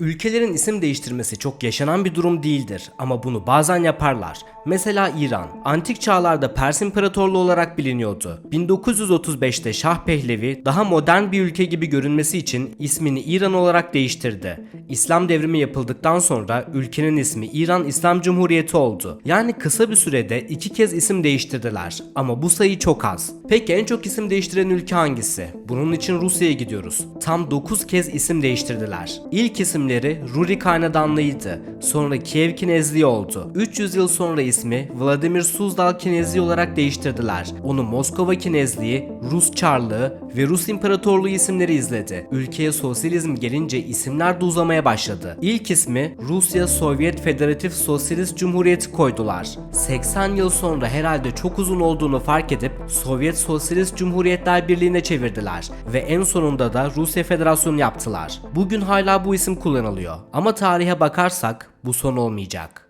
Ülkelerin isim değiştirmesi çok yaşanan bir durum değildir ama bunu bazen yaparlar. Mesela İran, antik çağlarda Pers İmparatorluğu olarak biliniyordu. 1935'te Şah Pehlevi daha modern bir ülke gibi görünmesi için ismini İran olarak değiştirdi. İslam devrimi yapıldıktan sonra ülkenin ismi İran İslam Cumhuriyeti oldu. Yani kısa bir sürede iki kez isim değiştirdiler ama bu sayı çok az. Peki en çok isim değiştiren ülke hangisi? Bunun için Rusya'ya gidiyoruz. Tam 9 kez isim değiştirdiler. İlk isimleri Ruri Hanedanlığıydı. Sonra Kiev Kinezliği oldu. 300 yıl sonra ismi Vladimir Suzdal Kinezliği olarak değiştirdiler. Onu Moskova Kinezliği, Rus Çarlığı ve Rus İmparatorluğu isimleri izledi. Ülkeye sosyalizm gelince isimler de uzamaya başladı. İlk ismi Rusya Sovyet Federatif Sosyalist Cumhuriyeti koydular. 80 yıl sonra herhalde çok uzun olduğunu fark edip Sovyet Sosyalist Cumhuriyetler Birliği'ne çevirdiler ve en sonunda da Rusya Federasyonu yaptılar. Bugün hala bu isim kullanılıyor ama tarihe bakarsak bu son olmayacak.